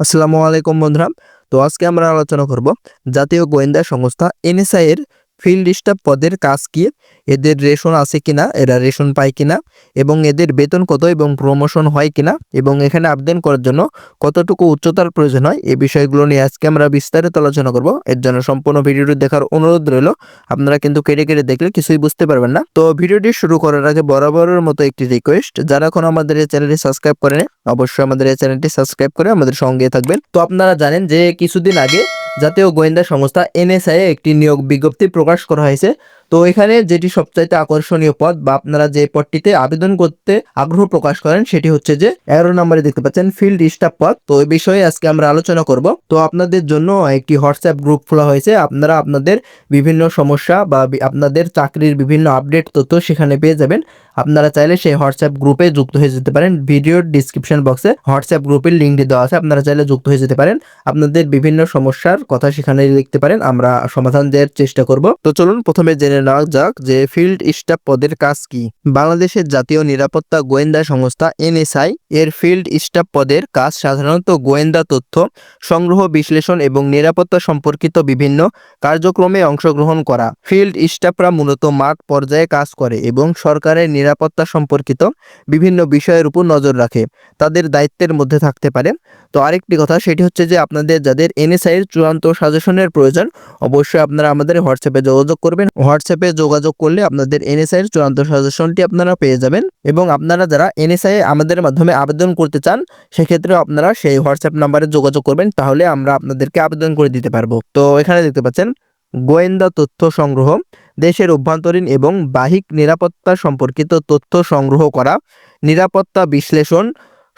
আসসালামু আলাইকুম বন্ধুরা। তো আজকে আমরা আলোচনা করব জাতীয় গোয়েন্দা সংস্থা এনএসআই এর ফিল্ড স্টাফ পদের কাজ কি? এদের রেশন আছে কিনা? এরা রেশন পায় কিনা? এবং এদের বেতন কত এবং প্রমোশন হয় কিনা? এবং এখানে আবেদন করার জন্য কতটুকু উচ্চতার প্রয়োজন হয়? এই বিষয়গুলো নিয়ে আজকে আমরা বিস্তারিত আলোচনা করব। এর জন্য সম্পূর্ণ ভিডিওটি দেখার অনুরোধ রইল। আপনারা কিন্তু কেটে কেটে দেখলে কিছুই বুঝতে পারবেন না। তো ভিডিওটি শুরু করার আগে বরাবরের মতো একটি রিকোয়েস্ট যারা এখন আমাদের এই চ্যানেলটি সাবস্ক্রাইব করেন, অবশ্যই আমাদের এই চ্যানেলটি সাবস্ক্রাইব করে আমাদের সঙ্গে থাকবেন। তো আপনারা জানেন যে কিছুদিন আগে জাতীয় গোয়েন্দা সংস্থা এনএসআই একটি নিয়োগ বিজ্ঞপ্তি প্রকাশ করা হয়েছে। তো এখানে যেটি সবচাইতে আকর্ষণীয় পদ বা আপনারা যে পদটিতে আবেদন করতে আগ্রহ প্রকাশ করেন সেটি হচ্ছে যে, এগারো নম্বরে দেখতে পাচ্ছেন ফিল্ড স্টাফ পদ। তো এই বিষয়ে আজকে আমরা আলোচনা করব। তো আপনাদের জন্য একটি হোয়াটসঅ্যাপ গ্রুপ খোলা হয়েছে। আপনারা আপনাদের বিভিন্ন সমস্যা বা আপনাদের চাকরির বিভিন্ন আপডেট তথ্য সেখানে পেয়ে যাবেন। আপনারা চাইলে সেই হোয়াটসঅ্যাপ গ্রুপে যুক্ত হয়ে যেতে পারেন। ভিডিওর ডিসক্রিপশন বক্সে হোয়াটসঅ্যাপ গ্রুপের লিঙ্কটি দেওয়া আছে, আপনারা চাইলে যুক্ত হয়ে যেতে পারেন। আপনাদের বিভিন্ন সমস্যার কথা সেখানে লিখতে পারেন, আমরা সমাধান দেওয়ার চেষ্টা করব। তো চলুন প্রথমে জেনে নেওয়া যাক যে ফিল্ড স্টাফ পদের কাজ কি। বাংলাদেশের জাতীয় নিরাপত্তা গোয়েন্দা সংস্থা এনএসআই এর ফিল্ড স্টাফ পদের কাজ সাধারণত গোয়েন্দা তথ্য, সংগ্রহ, বিশ্লেষণ এবং নিরাপত্তা সম্পর্কিত বিভিন্ন কার্যক্রমে অংশগ্রহণ করা। ফিল্ড স্টাফরা মূলত মাঠ পর্যায়ে কাজ করে এবং সরকারের নিরাপত্তা সম্পর্কিত বিভিন্ন বিষয়ের উপর নজর রাখে, তাদের দায়িত্বের মধ্যে থাকতে পারে। তো আরেকটি কথা, সেটি হচ্ছে যে আপনাদের যাদের এনএসআই এর চূড়ান্ত সাজেশনের প্রয়োজন, অবশ্যই আপনারা আমাদের হোয়াটসঅ্যাপে যোগাযোগ করবেন। হোয়াটসঅ্যাপে যোগাযোগ করলে আপনাদের এনএসআই এর চূড়ান্ত সাজেশনটি আপনারা পেয়ে যাবেন এবং আপনারা যারা এনএসআই আমাদের মাধ্যমে আবেদন করতে চান সেক্ষেত্রে আপনারা সেই হোয়াটসঅ্যাপ নাম্বারে যোগাযোগ করবেন, তাহলে আমরা আপনাদেরকে আবেদন করে দিতে পারব। তো এখানে দেখতে পাচ্ছেন গোয়েন্দা তথ্য সংগ্রহ দেশের অভ্যন্তরীণ এবং বাহিক নিরাপত্তা সম্পর্কিত তথ্য সংগ্রহ করা নিরাপত্তা বিশ্লেষণ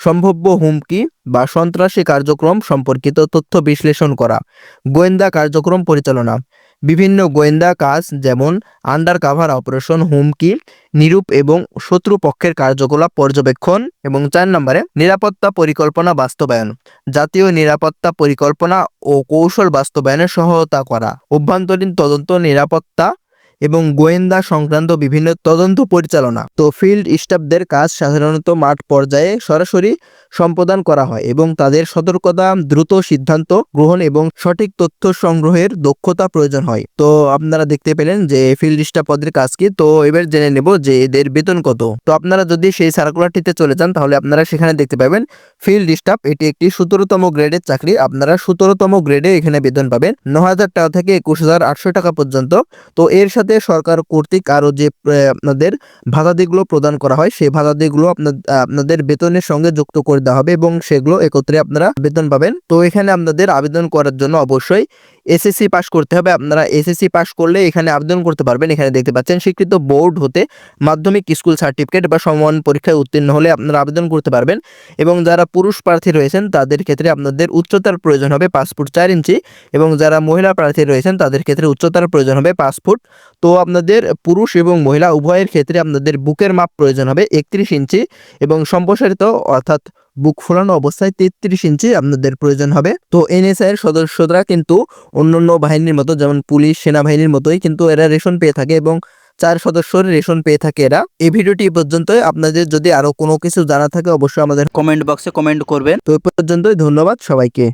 সম্ভাব্য হুমকি বা সন্ত্রাসী কার্যক্রম সম্পর্কিত তথ্য বিশ্লেষণ করা, গোয়েন্দা কার্যক্রম পরিচালনা। বিভিন্ন গোয়েন্দা কাজ যেমন আন্ডার কাভার অপারেশন হুমকি, নিরূপ এবং শত্রু পক্ষের কার্যকলাপ, পর্যবেক্ষণ এবং চার নম্বরে নিরাপত্তা পরিকল্পনা বাস্তবায়ন, জাতীয় নিরাপত্তা পরিকল্পনা ও কৌশল বাস্তবায়নে সহায়তা করা। অভ্যন্তরীণ তদন্ত, নিরাপত্তা এবং গোয়েন্দা সংক্রান্ত বিভিন্ন তদন্ত পরিচালনা। তো ফিল্ড স্টাফদের কাজ সাধারণত মাঠ পর্যায়ে সরাসরি সম্পাদন করা হয় এবং তাদের সতর্কতা, দ্রুত সিদ্ধান্ত গ্রহণ এবং সঠিক তথ্য সংগ্রহের দক্ষতা প্রয়োজন হয়। তো আপনারা দেখতে পেলেন যে ফিল্ড স্টাফ পদের কাজ কি, তো এবার জেনে নেব যে এদের বেতন কত। তো আপনারা যদি সেই সার্কুলারটিতে চলে যান, তাহলে আপনারা সেখানে দেখতে পাবেন ফিল্ড স্টাফ এটি একটি সতেরোতম গ্রেডের চাকরি। আপনারা সতেরোতম গ্রেডে এখানে বেতন পাবেন ন হাজার টাকা থেকে একুশ হাজার আটশো টাকা পর্যন্ত। তো এর সাথে সরকার কর্তৃক আরও যে আপনাদের ভাতাদিগুলো প্রদান করা হয়, সেই ভাতাদিগুলো আপনাদের বেতনের সঙ্গে যুক্ত করে দেওয়া হবে এবং সেগুলো একত্রে আপনারা বেতন পাবেন। তো এখানে আপনাদের আবেদন করার জন্য অবশ্যই এসএসসি পাস করতে হবে। আপনারা এসএসসি পাস করলে এখানে আবেদন করতে পারবেন। এখানে দেখতে পাচ্ছেন, স্বীকৃত বোর্ড হতে মাধ্যমিক স্কুল সার্টিফিকেট বা সমান পরীক্ষায় উত্তীর্ণ হলে আপনারা আবেদন করতে পারবেন এবং যারা পুরুষ প্রার্থী রয়েছেন, তাদের ক্ষেত্রে আপনাদের উচ্চতার প্রয়োজন হবে পাসপোর্ট চার ইঞ্চি এবং যারা মহিলা প্রার্থী রয়েছেন, তাদের ক্ষেত্রে উচ্চতার প্রয়োজন হবে ফুট তো আপনাদের পুরুষ এবং মহিলা উভয়ের ক্ষেত্রে আপনাদের বুকের মাপ প্রয়োজন হবে একত্রিশ ইঞ্চি এবং সম্প্রসারিত অর্থাৎ বুক ফোলানো অবস্থায় তেত্রিশ ইঞ্চি আপনাদের প্রয়োজন হবে। তো এনএসআই এর সদস্যরা কিন্তু অন্যান্য বাহিনীর মতো যেমন পুলিশ সেনাবাহিনীর মতোই কিন্তু এরা রেশন পেয়ে থাকে এবং চার সদস্যর রেশন পেয়ে থাকে এরা। এই ভিডিওটি পর্যন্তই। আপনাদের যদি আরও কোনো কিছু জানা থাকে অবশ্যই আমাদের কমেন্ট বক্সে কমেন্ট করবেন। তো এই পর্যন্তই। ধন্যবাদ সবাইকে।